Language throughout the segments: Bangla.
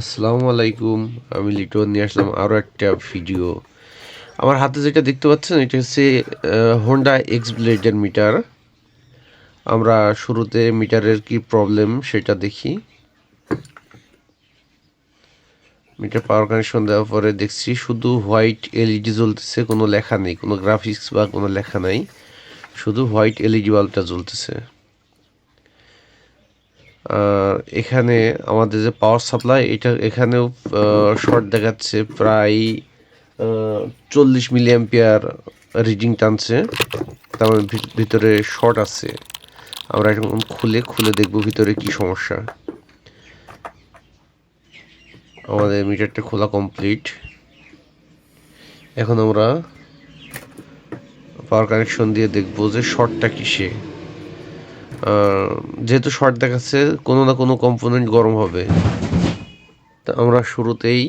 আসসালামু আলাইকুম। আমি লিটন, নিয়ে আসলাম আরও একটা ভিডিও। আমার হাতে যেটা দেখতে পাচ্ছেন, এটা হচ্ছে হোন্ডা এক্স ব্লেডের মিটার আমরা শুরুতে মিটারের কি প্রবলেম সেটা দেখি। মিটার পাওয়ার কানেকশন দেওয়ার পরে দেখছি শুধু হোয়াইট এলইডি জ্বলতেছে, কোনো লেখা নেই, কোনো গ্রাফিক্স বা কোনো লেখা নাই। শুধু হোয়াইট এলইডি বাল্বটা জ্বলতেছে। এখানে আমাদের যে পাওয়ার সাপ্লাই এটা এখানেও শর্ট দেখাচ্ছে, প্রায় চল্লিশ মিলি অ্যাম্পিয়ার রিডিং টানছে। তার মানে ভিতরে শর্ট আছে। আমরা এখন খুলে খুলে দেখব ভিতরে কি সমস্যা। আমাদের মিটারটা খোলা কমপ্লিট এখন আমরা পাওয়ার কানেকশন দিয়ে দেখব যে শর্টটা কিসে। যেহেতু শর্ট দেখাচ্ছে, কোনো না কোনো কম্পোনেন্ট গরম হবে। তা আমরা শুরুতেই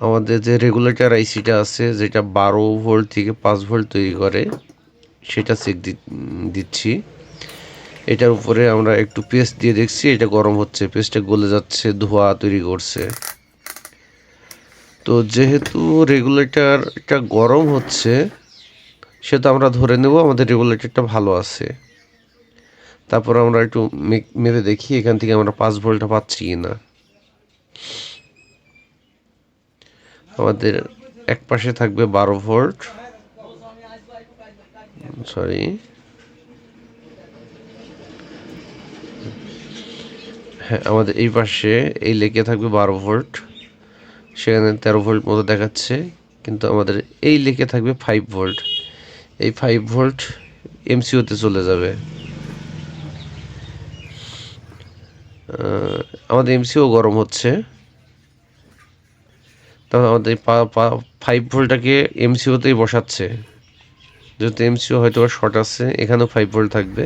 আমাদের যে রেগুলেটর আইসিটা আছে, যেটা বারো ভোল্ট থেকে পাঁচ ভোল্ট তৈরি করে, সেটা চেক দিচ্ছি। এটার উপরে আমরা একটু পেস্ট দিয়ে দেখছি, এটা গরম হচ্ছে। পেস্টটা গলে যাচ্ছে, ধোঁয়া তৈরি করছে। তো যেহেতু রেগুলেটরটা গরম হচ্ছে সেটা আমরা ধরে নেব আমাদের রেগুলেটরটা ভালো আছে। তারপর আমরা একটু মে- মেপে দেখি এখান থেকে আমরা পাঁচ ভোল্টটা পাচ্ছি কি না। আমাদের এক পাশে থাকবে বারো ভোল্ট। সরি। হ্যাঁ আমাদের এই পাশে, এই লেকে থাকবে বারো ভোল্ট। সেখানে তেরো ভোল্ট মতো দেখাচ্ছে, কিন্তু আমাদের এই লেকে থাকবে ফাইভ ভোল্ট। এই ফাইভ ভোল্ট এমসিওতে চলে যাবে। আমাদের এমসিও গরম হচ্ছে। তাহলে আমাদের ফাইভ ভোল্টটাকে এমসিওতেই বসাচ্ছে। যেহেতু এমসিও হয়তো শর্ট আছে, এখানেও ফাইভ ভোল্ট থাকবে।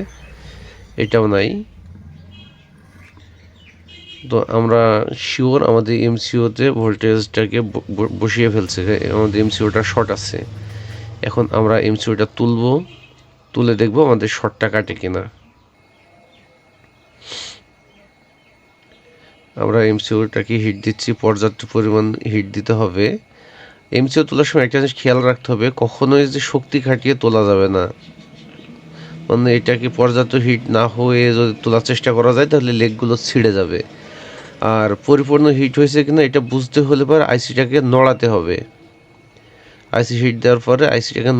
এটাও নাই। তো আমরা শিওর আমাদের এমসিওতে ভোল্টেজটাকে বসিয়ে ফেলছে। আমাদের এমসিওটা শর্ট আছে। এখন আমরা এমসিওটা তুলবো। তুলে দেখব আমাদের শর্টটা কাটে কিনা। আমরা এমসিওটাকে হিট দিচ্ছি? পর্যাপ্ত পরিমাণ হিট দিতে হবে। এমসিও তোলার সময় একটা জিনিস খেয়াল রাখতে হবে, কখনোই যে শক্তি খাটিয়ে তোলা যাবে না। মানে এটাকে পর্যাপ্ত হিট না হয়ে যদি তোলার চেষ্টা করা যায়, তাহলে লেগগুলো ছিঁড়ে যাবে। আর পরিপূর্ণ হিট হয়েছে কিনা, এটা বুঝতে হলে পরে আইসিটাকে নড়াতে হবে। আইসি হিট দেওয়ার পরে আইসিটাকে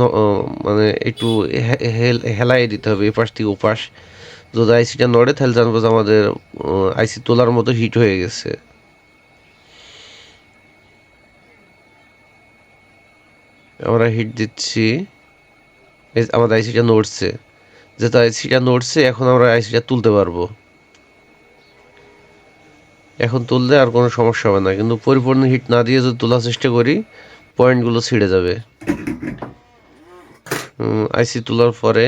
মানে একটু হে- হেল- হেলায় দিতে হবে, এপাশ থেকে ওপাশ। যদি আইসিটা নড়ে, তাহলে জানব যে আমাদের আইসি তোলার মতো হিট হয়ে গেছে। আমরা হিট দিচ্ছি। আমাদের আইসিটা নড়ছে। যেহেতু আইসিটা নড়ছে, এখন আমরা আইসিটা তুলতে পারব। এখন তুললে আর কোনো সমস্যা হবে না। কিন্তু পরিপূর্ণ হিট না দিয়ে যদি তোলার চেষ্টা করি, পয়েন্টগুলো ছিঁড়ে যাবে। আইসি তোলার পরে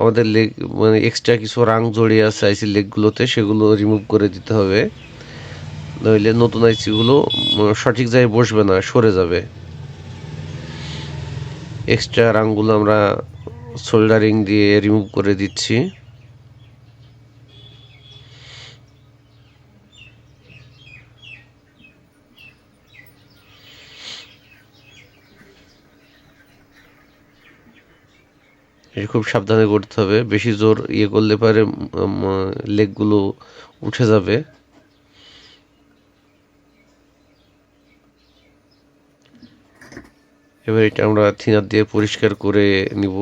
আমাদের লেগ মানে এক্সট্রা কিছু রাং জড়িয়ে আছে আইসি লেগগুলোতে সেগুলো রিমুভ করে দিতে হবে। নইলে নতুন আইসিগুলো সঠিক জায়গায় বসবে না, সরে যাবে। এক্সট্রা রাংগুলো আমরা সোল্ডারিং দিয়ে রিমুভ করে দিচ্ছি। খুব সাবধানে করতে হবে। বেশি জোর ইয়ে করলে পারে লেগগুলো উঠে যাবে। এবার এটা আমরা থিনার দিয়ে পরিষ্কার করে নিব।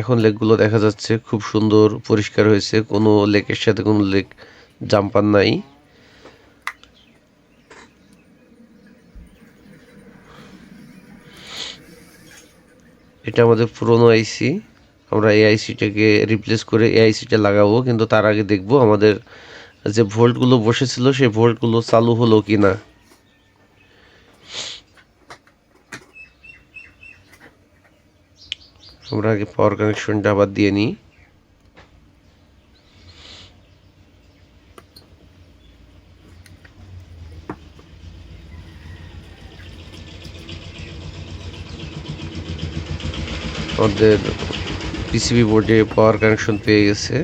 এখন লেকগুলো দেখা যাচ্ছে খুব সুন্দর, পরিষ্কার হয়েছে। কোনো লেকের সাথে কোনো লেক জাম্পার নাই। এটা আমাদের পুরনো আইসি আমরা এই আইসিটাকে রিপ্লেস করে এই আইসিটা লাগাবো, কিন্তু তার আগে দেখব আমাদের যে ভোল্টগুলো বসেছিল, সেই ভোল্টগুলো চালু হলো কি না আমরা আগে পাওয়ার কানেকশনটা আবার দিয়ে নিই। আমাদের পিসিবি বোর্ডে পাওয়ার কানেকশন পেয়ে গেছে।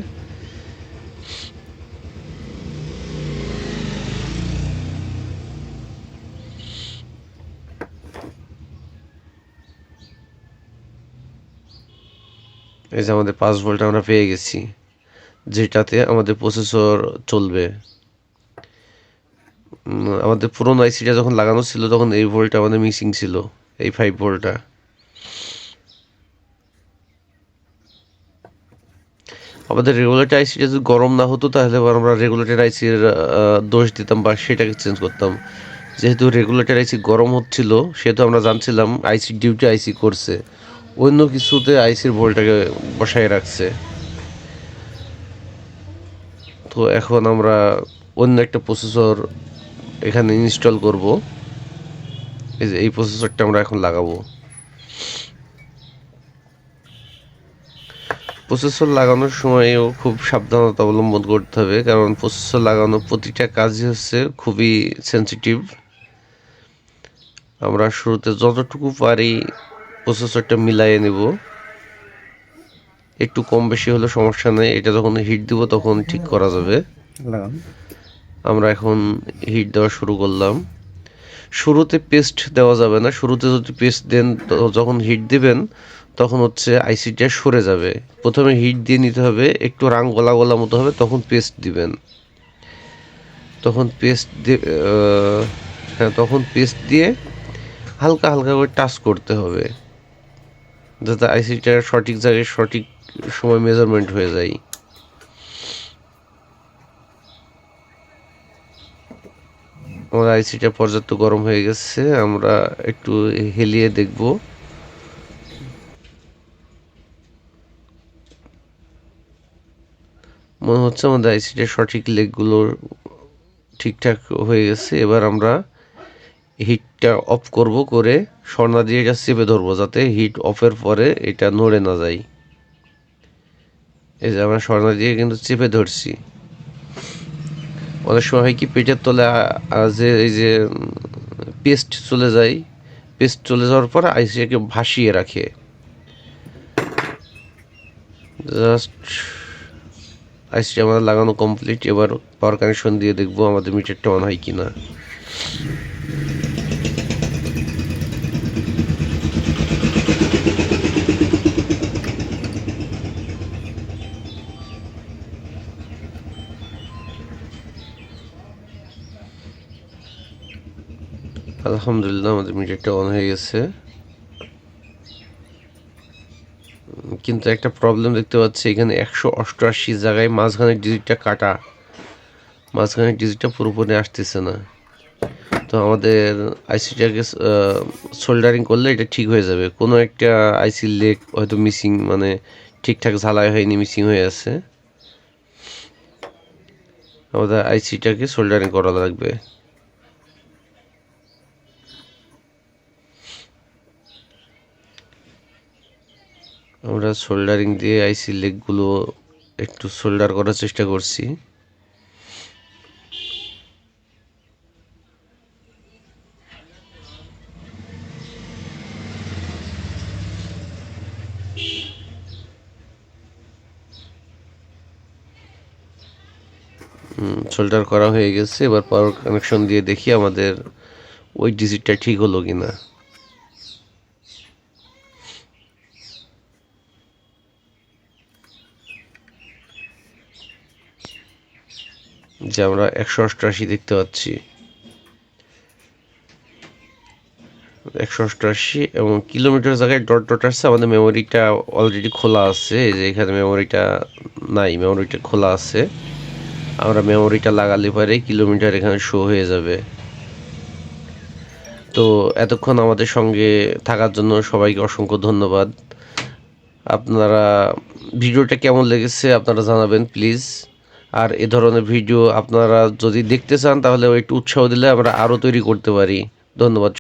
এই যে আমাদের পাঁচ ভোল্ট আমরা পেয়ে গেছি, যেটাতে আমাদের প্রসেসর চলবে। আমাদের পুরোনো আইসিটা যখন লাগানো ছিল, তখন এই ভোল্টটা আমাদের মিসিং ছিল, এই ফাইভ ভোল্টটা। আমাদের রেগুলেটর আইসিটা যদি গরম না হতো, তাহলে আমরা রেগুলেটর আইসির দোষ দিতাম বা সেটাকে চেঞ্জ করতাম। যেহেতু রেগুলেটর আইসি গরম হচ্ছিল, সেহেতু আমরা জানছিলাম আইসি ডিউটি আইসি করছে। অন্য কিছুতে আইসির ভোল্টটাকে বসায় রাখছে। তো এখন আমরা অন্য একটা প্রসেসর এখানে ইনস্টল করব। এই যে, এই প্রসেসরটা আমরা এখন লাগাবো। প্রসেসর লাগানোর সময়ও খুব সাবধানতা অবলম্বন করতে হবে, কারণ প্রসেসর লাগানো প্রতিটা কাজই হচ্ছে খুবই সেন্সিটিভ আমরা শুরুতে যতটুকু পারি প্রসেসরটা মিলাইয়ে নেব। একটু কম বেশি হলে সমস্যা নেই। এটা যখন হিট দিব তখন ঠিক করা যাবে। আমরা এখন হিট দেওয়া শুরু করলাম। শুরুতে পেস্ট দেওয়া যাবে না। শুরুতে যদি পেস্ট দেন তো যখন হিট দিবেন তখন হচ্ছে আইসিটা সরে যাবে। প্রথমে হিট দিয়ে নিতে হবে। একটু রাং গলা গলা মতো হবে তখন পেস্ট দিবেন। তখন পেস্ট হ্যাঁ তখন পেস্ট দিয়ে হালকা হালকা করে টাচ করতে হবে। যাতে আইসিটা সঠিক জায়গায় সঠিক সময় মেজারমেন্ট হয়ে যায়। আমার আইসিটা পর্যাপ্ত গরম হয়ে গেছে, আমরা একটু হেলিয়ে দেখব। মনে হচ্ছে আমাদের আইসিটা সঠিক লেগগুলো ঠিকঠাক হয়ে গেছে, এবার আমরা হিটটা অফ করব করে স্বর্ণা দিয়ে এটা চেপে ধরবো যাতে হিট অফের পরে এটা নড়ে না যায়। এই যে আমরা স্বর্ণা দিয়ে কিন্তু চেপে ধরছি। অনেক সময় হয় কি পেটের তলে যে, এই যে পেস্ট চলে যায়, পেস্ট চলে যাওয়ার পর আইসিটাকে ভাসিয়ে রাখে। জাস্ট আইসিটা আমাদের লাগানো কমপ্লিট এবার পাওয়ার কানেকশন দিয়ে দেখব আমাদের মিটারটা অন হয় কিনা। আলহামদুলিল্লাহ, আমাদের মিটারটা অন হয়ে গেছে। কিন্তু একটা প্রবলেম দেখতে পাচ্ছি, এখানে একশো অষ্টআশি জায়গায় মাঝখানের ডিজিটটা কাটা। মাঝখানের ডিজিটটা পুরোপুরি আসতেছে না। তো আমাদের আইসিটাকে সোল্ডারিং করলে এটা ঠিক হয়ে যাবে। কোনো একটা আইসির লেগ হয়তো মিসিং মানে ঠিকঠাক ঝালাই হয়নি মিসিং হয়ে আছে। আমাদের আইসিটাকে সোল্ডারিং করা লাগবে। আমরা সোল্ডারিং দিয়ে আইসি লেগগুলো একটু সোল্ডার করার চেষ্টা করছি। সোল্ডার করা হয়ে গেছে। এবার পাওয়ার কানেকশন দিয়ে দেখি আমাদের ওই ডিজিটটা ঠিক হলো কিনা। যে আমরা একশো অষ্টআশি দেখতে পাচ্ছি। একশো অষ্টআশি এবং কিলোমিটার জায়গায় ডট ডট আসছে। আমাদের মেমোরিটা অলরেডি খোলা আছে। যে এখানে মেমোরিটা নাই মেমোরিটা খোলা আছে। আমরা মেমোরিটা লাগালে পরে কিলোমিটার এখানে শো হয়ে যাবে। তো এতক্ষণ আমাদের সঙ্গে থাকার জন্য সবাইকে অসংখ্য ধন্যবাদ। আপনারা, ভিডিওটা কেমন লেগেছে আপনারা জানাবেন প্লিজ আর এ ধরনের ভিডিও আপনারা যদি দেখতে চান, তাহলে একটু উৎসাহ দিলে আমরা আরও তৈরি করতে পারি। ধন্যবাদ।